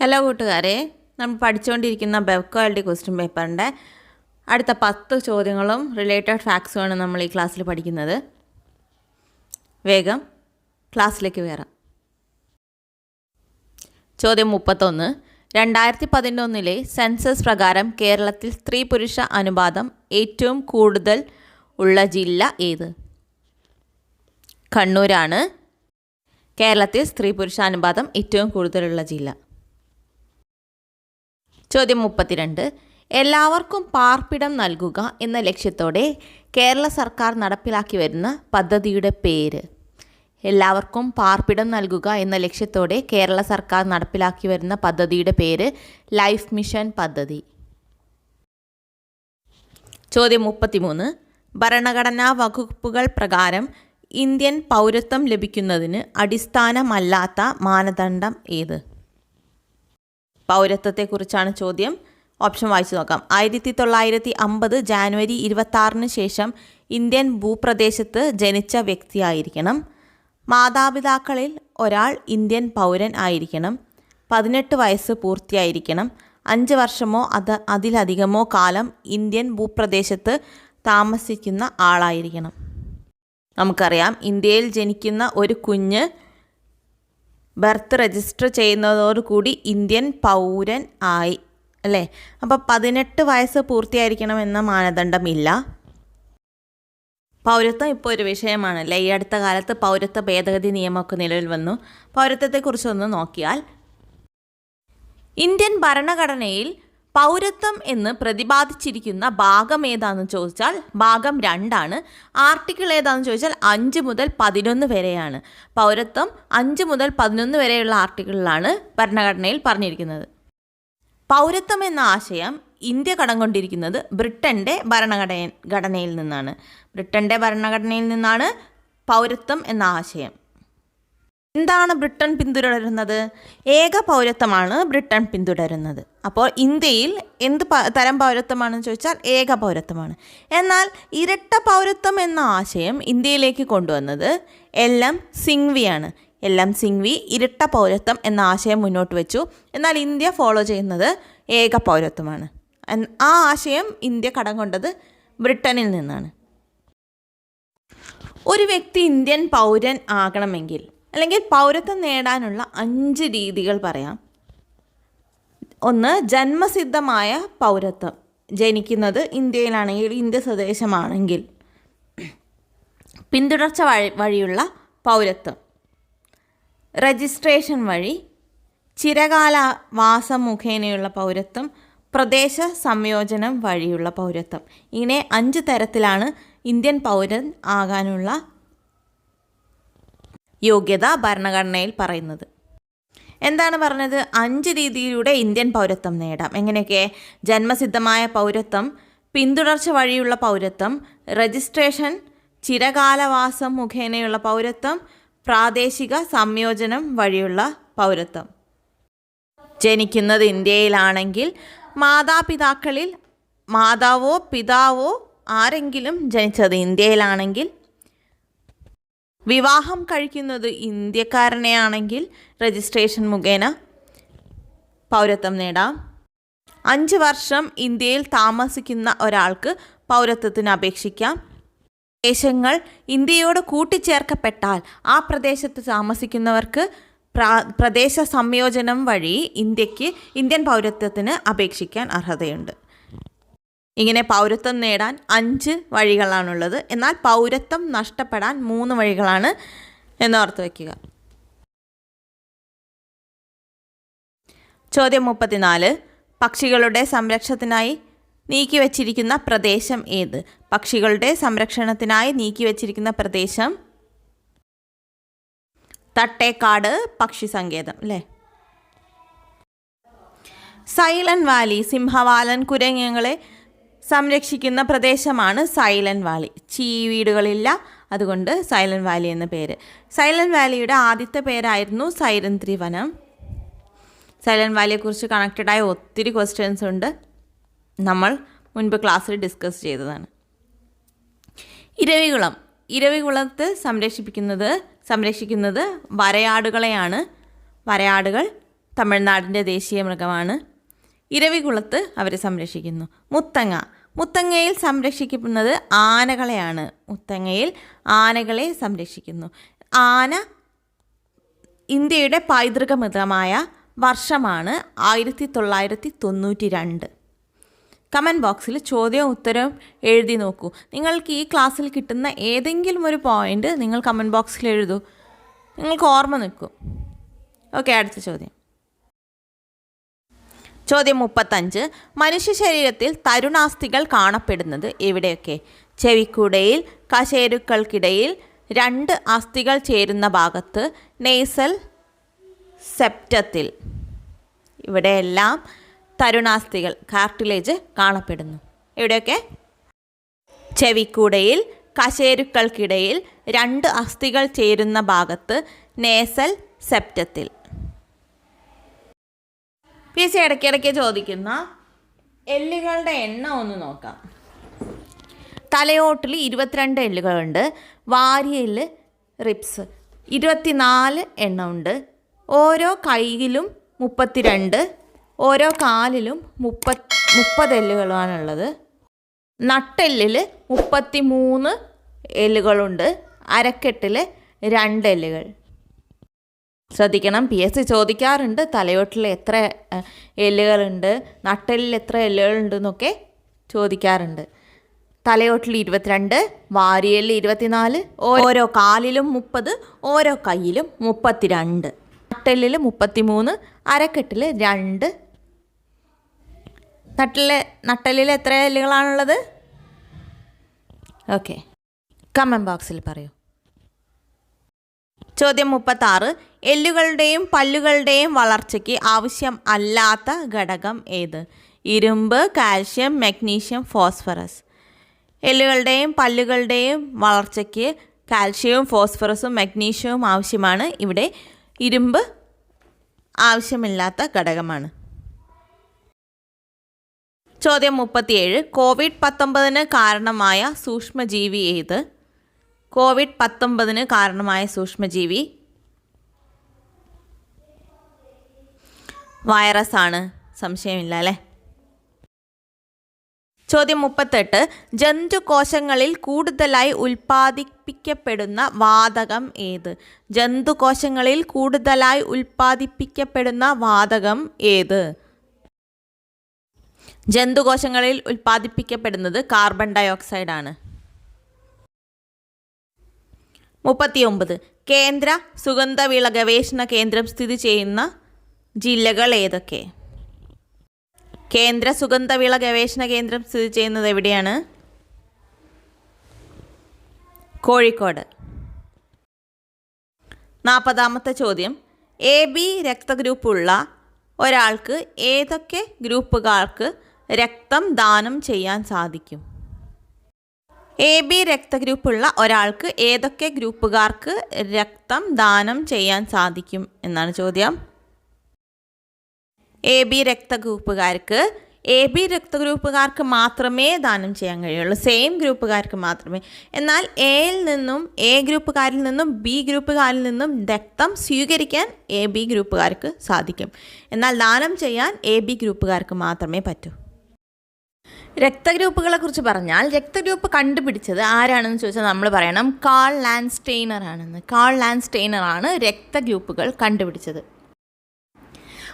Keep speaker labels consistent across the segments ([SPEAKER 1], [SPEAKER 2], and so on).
[SPEAKER 1] Hello കൂട്ടുകാരെ. നമ്മൾ പഠിച്ചുകൊണ്ടിരിക്കുന്ന ബെവ്ക്വാളിറ്റി ക്വസ്റ്റ്യൻ പേപ്പറിന്റെ അടുത്ത പത്ത് ചോദ്യങ്ങളും റിലേറ്റഡ് ഫാക്ട്സുമാണ് നമ്മൾ ഈ ക്ലാസ്സിൽ പഠിക്കുന്നത്. വേഗം ക്ലാസ്സിലേക്ക് കയറാം. ചോദ്യം മുപ്പത്തൊന്ന്. രണ്ടായിരത്തി പതിനൊന്നിലെ സെൻസസ് പ്രകാരം കേരളത്തിൽ സ്ത്രീ പുരുഷ അനുപാതം ഏറ്റവും കൂടുതൽ ഉള്ള ജില്ല ഏത്? കണ്ണൂരാണ്. കേരളത്തിൽ സ്ത്രീ പുരുഷ അനുപാതം ഏറ്റവും കൂടുതലുള്ള ജില്ല. ചോദ്യം മുപ്പത്തിരണ്ട്. എല്ലാവർക്കും പാർപ്പിടം നൽകുക എന്ന ലക്ഷ്യത്തോടെ കേരള സർക്കാർ നടപ്പിലാക്കി വരുന്ന പദ്ധതിയുടെ പേര്. എല്ലാവർക്കും പാർപ്പിടം നൽകുക എന്ന ലക്ഷ്യത്തോടെ കേരള സർക്കാർ നടപ്പിലാക്കി വരുന്ന പദ്ധതിയുടെ പേര് ലൈഫ് മിഷൻ പദ്ധതി. ചോദ്യം മുപ്പത്തിമൂന്ന്. ഭരണഘടനാ വകുപ്പുകൾ പ്രകാരം ഇന്ത്യൻ പൗരത്വം ലഭിക്കുന്നതിന് അടിസ്ഥാനമല്ലാത്ത മാനദണ്ഡം ഏത്? പൗരത്വത്തെക്കുറിച്ചാണ് ചോദ്യം. ഓപ്ഷൻ വായിച്ചു നോക്കാം. ആയിരത്തി തൊള്ളായിരത്തി അമ്പത് ജാനുവരി ഇരുപത്തി ശേഷം ഇന്ത്യൻ ഭൂപ്രദേശത്ത് ജനിച്ച വ്യക്തിയായിരിക്കണം. മാതാപിതാക്കളിൽ ഒരാൾ ഇന്ത്യൻ പൗരൻ ആയിരിക്കണം. പതിനെട്ട് വയസ്സ് പൂർത്തിയായിരിക്കണം. അഞ്ച് വർഷമോ അത് അതിലധികമോ കാലം ഇന്ത്യൻ ഭൂപ്രദേശത്ത് താമസിക്കുന്ന ആളായിരിക്കണം. നമുക്കറിയാം ഇന്ത്യയിൽ ജനിക്കുന്ന ഒരു കുഞ്ഞ് ബർത്ത് രജിസ്റ്റർ ചെയ്യുന്നതോടുകൂടി ഇന്ത്യൻ പൗരൻ ആയി അല്ലേ? അപ്പോൾ പതിനെട്ട് വയസ്സ് പൂർത്തിയായിരിക്കണമെന്ന മാനദണ്ഡമില്ല. പൗരത്വം ഇപ്പോൾ ഒരു വിഷയമാണല്ലേ ഈ അടുത്ത കാലത്ത് പൗരത്വ ഭേദഗതി നിയമമൊക്കെ നിലവിൽ വന്നു. പൗരത്വത്തെക്കുറിച്ചൊന്ന് നോക്കിയാൽ ഇന്ത്യൻ ഭരണഘടനയിൽ പൗരത്വം എന്ന് പ്രതിപാദിച്ചിരിക്കുന്ന ഭാഗം ഏതാണെന്ന് ചോദിച്ചാൽ ഭാഗം രണ്ടാണ്. ആർട്ടിക്കിൾ ഏതാണെന്ന് ചോദിച്ചാൽ അഞ്ച് മുതൽ പതിനൊന്ന് വരെയാണ്. പൗരത്വം അഞ്ച് മുതൽ പതിനൊന്ന് വരെയുള്ള ആർട്ടിക്കിളിലാണ് ഭരണഘടനയിൽ പറഞ്ഞിരിക്കുന്നത്. പൗരത്വം എന്ന ആശയം ഇന്ത്യ കടം കൊണ്ടിരിക്കുന്നത് ബ്രിട്ടന്റെ ഭരണഘടന ഘടനയിൽ നിന്നാണ്. ബ്രിട്ടന്റെ ഭരണഘടനയിൽ നിന്നാണ് പൗരത്വം എന്ന ആശയം. എന്താണ് ബ്രിട്ടൻ പിന്തുടരുന്നത്? ഏക പൗരത്വമാണ് ബ്രിട്ടൻ പിന്തുടരുന്നത്. അപ്പോൾ ഇന്ത്യയിൽ എന്ത് തരം പൗരത്വമാണെന്ന് ചോദിച്ചാൽ ഏക പൗരത്വമാണ്. എന്നാൽ ഇരട്ട പൗരത്വം എന്ന ആശയം ഇന്ത്യയിലേക്ക് കൊണ്ടുവന്നത് എല്ലാം സിംഗ്വിയാണ്. എൽ എം സിംഗ്വി ഇരട്ട പൗരത്വം എന്ന ആശയം മുന്നോട്ട് വെച്ചു. എന്നാൽ ഇന്ത്യ ഫോളോ ചെയ്യുന്നത് ഏക പൗരത്വമാണ്. ആ ആശയം ഇന്ത്യ കടം കൊണ്ടത് ബ്രിട്ടനിൽ നിന്നാണ്. ഒരു വ്യക്തി ഇന്ത്യൻ പൗരൻ ആകണമെങ്കിൽ അല്ലെങ്കിൽ പൗരത്വം നേടാനുള്ള അഞ്ച് രീതികൾ പറയാം. ഒന്ന് ജന്മസിദ്ധമായ പൗരത്വം ജനിക്കുന്നത് ഇന്ത്യയിലാണെങ്കിൽ ഇന്ത്യ സ്വദേശമാണെങ്കിൽ. പിന്തുടർച്ച വഴി വഴിയുള്ള പൗരത്വം. രജിസ്ട്രേഷൻ വഴി ചിരകാല വാസം മുഖേനയുള്ള പൗരത്വം പ്രദേശ സംയോജനം വഴിയുള്ള പൗരത്വം. ഇങ്ങനെ അഞ്ച് തരത്തിലാണ് ഇന്ത്യൻ പൗരൻ ആകാനുള്ള യോഗ്യത ഭരണഘടനയിൽ പറയുന്നത്. എന്താണ് പറഞ്ഞത്? അഞ്ച് രീതിയിലൂടെ ഇന്ത്യൻ പൗരത്വം നേടാം. എങ്ങനെയൊക്കെ? ജന്മസിദ്ധമായ പൗരത്വം പിന്തുടർച്ച വഴിയുള്ള പൗരത്വം രജിസ്ട്രേഷൻ ചിരകാലവാസം മുഖേനയുള്ള പൗരത്വം പ്രാദേശിക സംയോജനം വഴിയുള്ള പൗരത്വം. ജനിക്കുന്നത് ഇന്ത്യയിലാണെങ്കിൽ മാതാപിതാക്കളിൽ മാതാവോ പിതാവോ ആരെങ്കിലും ജനിച്ചത് ഇന്ത്യയിലാണെങ്കിൽ വിവാഹം കഴിക്കുന്നത് ഇന്ത്യക്കാരനെയാണെങ്കിൽ രജിസ്ട്രേഷൻ മുഖേന പൗരത്വം നേടാം. അഞ്ച് വർഷം ഇന്ത്യയിൽ താമസിക്കുന്ന ഒരാൾക്ക് പൗരത്വത്തിന് അപേക്ഷിക്കാം. പ്രദേശങ്ങൾ ഇന്ത്യയോട് കൂട്ടിച്ചേർക്കപ്പെട്ടാൽ ആ പ്രദേശത്ത് താമസിക്കുന്നവർക്ക് പ്രാ- പ്രദേശ സംയോജനം വഴി ഇന്ത്യയ്ക്ക് ഇന്ത്യൻ പൗരത്വത്തിന് അപേക്ഷിക്കാൻ അർഹതയുണ്ട്. ഇങ്ങനെ പൗരത്വം നേടാൻ അഞ്ച് വഴികളാണുള്ളത്. എന്നാൽ പൗരത്വം നഷ്ടപ്പെടാൻ മൂന്ന് വഴികളാണ് എന്നോർത്ത് വയ്ക്കുക. ചോദ്യം മുപ്പത്തിനാല്. പക്ഷികളുടെ സംരക്ഷണത്തിനായി നീക്കിവച്ചിരിക്കുന്ന പ്രദേശം ഏത്? പക്ഷികളുടെ സംരക്ഷണത്തിനായി നീക്കിവച്ചിരിക്കുന്ന പ്രദേശം? തട്ടേക്കാട് പക്ഷി സങ്കേതം അല്ലേ സൈലന്റ് വാലി സിംഹവാലൻ കുരങ്ങങ്ങളെ സംരക്ഷിക്കുന്ന പ്രദേശമാണ് സൈലന്റ് വാലി. ചീവീടുകളില്ല അതുകൊണ്ട് സൈലന്റ് വാലി എന്ന പേര്. സൈലന്റ് വാലിയുടെ ആദ്യത്തെ പേരായിരുന്നു സൈരന്ത്രി വനം സൈലന്റ് വാലിയെക്കുറിച്ച് കണക്റ്റഡായ ഒത്തിരി ക്വസ്റ്റ്യൻസ് ഉണ്ട്. നമ്മൾ മുൻപ് ക്ലാസ്സിൽ ഡിസ്കസ് ചെയ്തതാണ്. ഇരവികുളം. ഇരവികുളത്ത് സംരക്ഷിപ്പിക്കുന്നത് സംരക്ഷിക്കുന്നത് വരയാടുകളെയാണ്. വരയാടുകൾ തമിഴ്നാടിന്റെ ദേശീയ മൃഗമാണ്. ഇരവികുളത്ത് അവരെ സംരക്ഷിക്കുന്നു. മുത്തങ്ങ. മുത്തങ്ങയിൽ സംരക്ഷിക്കുന്നത് ആനകളെയാണ്. മുത്തങ്ങയിൽ ആനകളെ സംരക്ഷിക്കുന്നു. ആന ഇന്ത്യയുടെ പൈതൃക മൃഗമായ വർഷമാണ് ആയിരത്തി തൊള്ളായിരത്തി തൊണ്ണൂറ്റി രണ്ട്. കമന്റ് ബോക്സിൽ ചോദ്യവും ഉത്തരവും എഴുതി നോക്കൂ. നിങ്ങൾക്ക് ഈ ക്ലാസ്സിൽ കിട്ടുന്ന ഏതെങ്കിലും ഒരു പോയിന്റ് നിങ്ങൾ കമന്റ് ബോക്സിൽ എഴുതൂ. നിങ്ങൾക്ക് ഓർമ്മ നിൽക്കും. ഓക്കെ അടുത്ത ചോദ്യം. ചോദ്യം മുപ്പത്തഞ്ച്. മനുഷ്യ ശരീരത്തിൽ തരുണാസ്ഥികൾ കാണപ്പെടുന്നത് എവിടെയൊക്കെ? ചെവിക്കൂടയിൽ കശേരുക്കൾക്കിടയിൽ രണ്ട് അസ്ഥികൾ ചേരുന്ന ഭാഗത്ത് നെയ്സൽ സെപ്റ്റത്തിൽ ഇവിടെയെല്ലാം തരുണാസ്ഥികൾ കാർട്ടിലേജ് കാണപ്പെടുന്നു. എവിടെയൊക്കെ ചെവിക്കൂടയിൽ കശേരുക്കൾക്കിടയിൽ രണ്ട് അസ്ഥികൾ ചേരുന്ന ഭാഗത്ത് നേസൽ സെപ്റ്റത്തിൽ. പി സി ഇടയ്ക്കിടയ്ക്ക് ചോദിക്കുന്ന എല്ലുകളുടെ എണ്ണം ഒന്ന് നോക്കാം. തലയോട്ടിൽ ഇരുപത്തിരണ്ട് എല്ലുകളുണ്ട് വാരിയൽ റിപ്സ് ഇരുപത്തിനാല് എണ്ണമുണ്ട് ഓരോ കൈയിലും മുപ്പത്തിരണ്ട് ഓരോ കാലിലും മുപ്പത് മുപ്പതെല്ലുകളാണുള്ളത് നട്ടെല്ലിൽ മുപ്പത്തി മൂന്ന് എല്ലുകളുണ്ട്. അരക്കെട്ടിൽ രണ്ട് എല്ലുകൾ. ശ്രദ്ധിക്കണം. പി എസ് സി ചോദിക്കാറുണ്ട് തലയോട്ടിൽ എത്ര എല്ലുകളുണ്ട് നട്ടെല്ലിൽ എത്ര എല്ലുകളുണ്ട് എന്നൊക്കെ ചോദിക്കാറുണ്ട്. തലയോട്ടിൽ ഇരുപത്തിരണ്ട് വാരിയലിൽ ഇരുപത്തിനാല് ഓരോ കാലിലും മുപ്പത് ഓരോ കയ്യിലും മുപ്പത്തിരണ്ട്. നട്ടെല്ലിൽ മുപ്പത്തിമൂന്ന് അരക്കെട്ടിൽ രണ്ട്. നട്ടിൽ നട്ടെല്ലിൽ എത്ര എല്ലുകളാണുള്ളത്? ഓക്കെ. കമന്റ് ബോക്സിൽ പറയൂ. ചോദ്യം മുപ്പത്താറ്. എല്ലുകളുടെയും പല്ലുകളുടെയും വളർച്ചയ്ക്ക് ആവശ്യം അല്ലാത്ത ഘടകം ഏത്? ഇരുമ്പ് കാൽഷ്യം മഗ്നീഷ്യം ഫോസ്ഫറസ്. എല്ലുകളുടെയും പല്ലുകളുടെയും വളർച്ചയ്ക്ക് കാൽഷ്യവും ഫോസ്ഫറസും മഗ്നീഷ്യവും ആവശ്യമാണ്. ഇവിടെ ഇരുമ്പ് ആവശ്യമില്ലാത്ത ഘടകമാണ്. ചോദ്യം മുപ്പത്തിയേഴ്. കോവിഡ് പത്തൊമ്പതിന് കാരണമായ സൂക്ഷ്മജീവി ഏത്? കോവിഡ് പത്തൊമ്പതിന് കാരണമായ സൂക്ഷ്മജീവി വൈറസാണ്. സംശയമില്ല അല്ലേ? ചോദ്യം മുപ്പത്തെട്ട്. ജന്തുകോശങ്ങളിൽ കൂടുതലായി ഉൽപ്പാദിപ്പിക്കപ്പെടുന്ന വാതകം ഏത്? ജന്തുകോശങ്ങളിൽ കൂടുതലായി ഉൽപ്പാദിപ്പിക്കപ്പെടുന്ന വാതകം ഏത്? ജന്തുകോശങ്ങളിൽ ഉൽപ്പാദിപ്പിക്കപ്പെടുന്നത് കാർബൺ ഡയോക്സൈഡാണ്. മുപ്പത്തിയൊമ്പത്. കേന്ദ്ര സുഗന്ധവിള ഗവേഷണ കേന്ദ്രം സ്ഥിതി ചെയ്യുന്ന ജില്ലകൾ ഏതൊക്കെ? കേന്ദ്ര സുഗന്ധവിള ഗവേഷണ കേന്ദ്രം സ്ഥിതി ചെയ്യുന്നത് എവിടെയാണ്? കോഴിക്കോട്. നാൽപ്പതാമത്തെ ചോദ്യം. എ ബി രക്തഗ്രൂപ്പുള്ള ഒരാൾക്ക് ഏതൊക്കെ ഗ്രൂപ്പുകാർക്ക് രക്തം ദാനം ചെയ്യാൻ സാധിക്കും? എ ബി രക്തഗ്രൂപ്പുള്ള ഒരാൾക്ക് ഏതൊക്കെ ഗ്രൂപ്പുകാർക്ക് രക്തം ദാനം ചെയ്യാൻ സാധിക്കും എന്നാണ് ചോദ്യം. എ ബി രക്തഗ്രൂപ്പുകാർക്ക് എ ബി രക്തഗ്രൂപ്പുകാർക്ക് മാത്രമേ ദാനം ചെയ്യാൻ കഴിയുള്ളൂ. സെയിം ഗ്രൂപ്പുകാർക്ക് മാത്രമേ. എന്നാൽ എയിൽ നിന്നും എ ഗ്രൂപ്പുകാരിൽ നിന്നും ബി ഗ്രൂപ്പുകാരിൽ നിന്നും രക്തം സ്വീകരിക്കാൻ എ ബി ഗ്രൂപ്പുകാർക്ക് സാധിക്കും. എന്നാൽ ദാനം ചെയ്യാൻ എ ബി ഗ്രൂപ്പുകാർക്ക് മാത്രമേ പറ്റൂ. രക്തഗ്രൂപ്പുകളെക്കുറിച്ച് പറഞ്ഞാൽ രക്തഗ്രൂപ്പ് കണ്ടുപിടിച്ചത് ആരാണെന്ന് ചോദിച്ചാൽ നമ്മൾ പറയണം. കാൾ ലാൻഡ് സ്റ്റെയിനർ ആണെന്ന്. കാൾ ലാൻഡ് സ്റ്റെയിനർ ആണ് രക്തഗ്രൂപ്പുകൾ കണ്ടുപിടിച്ചത്.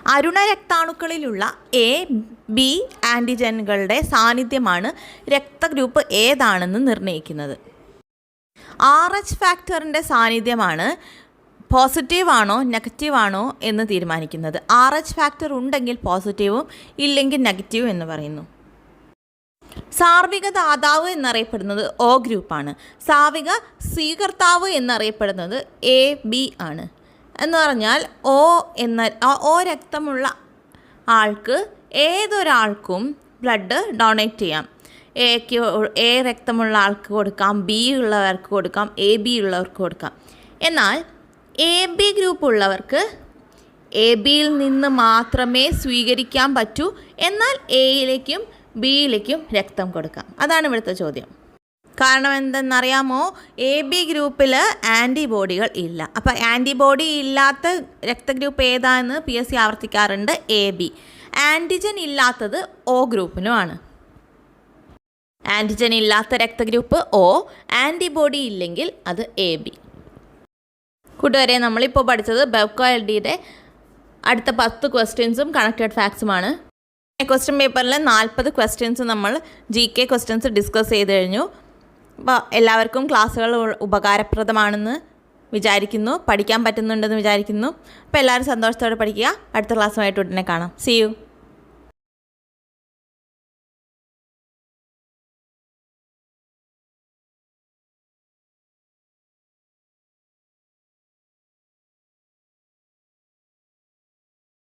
[SPEAKER 1] അരുണ രക്താണുക്കളിലുള്ള എ ബി ആന്റിജനുകളുടെ സാന്നിധ്യമാണ് രക്തഗ്രൂപ്പ് ഏതാണെന്ന് നിർണയിക്കുന്നത്. ആർ എച്ച് ഫാക്ടറിന്റെ സാന്നിധ്യമാണ് പോസിറ്റീവ് ആണോ നെഗറ്റീവ് ആണോ എന്ന് തീരുമാനിക്കുന്നത്. ആർ എച്ച് ഫാക്ടർ ഉണ്ടെങ്കിൽ പോസിറ്റീവും ഇല്ലെങ്കിൽ നെഗറ്റീവും എന്ന് പറയുന്നു. സാർവിക ദാതാവ് എന്നറിയപ്പെടുന്നത് ഒ ഗ്രൂപ്പാണ്. സാർവിക സ്വീകർത്താവ് എന്നറിയപ്പെടുന്നത് എ ബി ആണ്. എന്ന് പറഞ്ഞാൽ ഒ എന്ന ഒ രക്തമുള്ള ആൾക്ക് ഏതൊരാൾക്കും ബ്ലഡ് ഡൊണേറ്റ് ചെയ്യാം. എക്ക് എ രക്തമുള്ള ആൾക്ക് കൊടുക്കാം ബി ഉള്ളവർക്ക് കൊടുക്കാം എ ബി ഉള്ളവർക്ക് കൊടുക്കാം. എന്നാൽ എ ബി ഗ്രൂപ്പ് ഉള്ളവർക്ക് എ ബിയിൽ നിന്ന് മാത്രമേ സ്വീകരിക്കാൻ പറ്റൂ. എന്നാൽ എയിലേക്കും ബിയിലേക്കും രക്തം കൊടുക്കാം. അതാണ് ഇവിടുത്തെ ചോദ്യം. കാരണം എന്തെന്നറിയാമോ എ ബി ഗ്രൂപ്പിൽ ആന്റിബോഡികൾ ഇല്ല. അപ്പോൾ ആന്റിബോഡി ഇല്ലാത്ത രക്തഗ്രൂപ്പ് ഏതാണെന്ന് പി എസ് സി ആവർത്തിക്കാറുണ്ട് എ ബി. ആന്റിജൻ ഇല്ലാത്തത് ഒ ഗ്രൂപ്പിനുമാണ് ആന്റിജൻ ഇല്ലാത്ത രക്തഗ്രൂപ്പ് ഒ ആന്റിബോഡി ഇല്ലെങ്കിൽ അത് എ ബി. കൂട്ടുകാരെ നമ്മളിപ്പോൾ പഠിച്ചത് ബെവ്കോ എൽ ഡിയുടെ അടുത്ത പത്ത് ക്വസ്റ്റ്യൻസും കണക്റ്റഡ് ഫാക്ട്സുമാണ് ക്വസ്റ്റ്യൻ പേപ്പറിൽ നാൽപ്പത് ക്വസ്റ്റ്യൻസ് നമ്മൾ ജി കെ ക്വസ്റ്റ്യൻസ് ഡിസ്കസ് ചെയ്ത് കഴിഞ്ഞു. അപ്പോൾ എല്ലാവർക്കും ക്ലാസ്സുകൾ ഉപകാരപ്രദമാണെന്ന് വിചാരിക്കുന്നു പഠിക്കാൻ പറ്റുന്നുണ്ടെന്ന് വിചാരിക്കുന്നു. അപ്പോൾ എല്ലാവരും സന്തോഷത്തോടെ പഠിക്കുക. അടുത്ത ക്ലാസ്സുമായിട്ട് ഉടനെ കാണാം. C U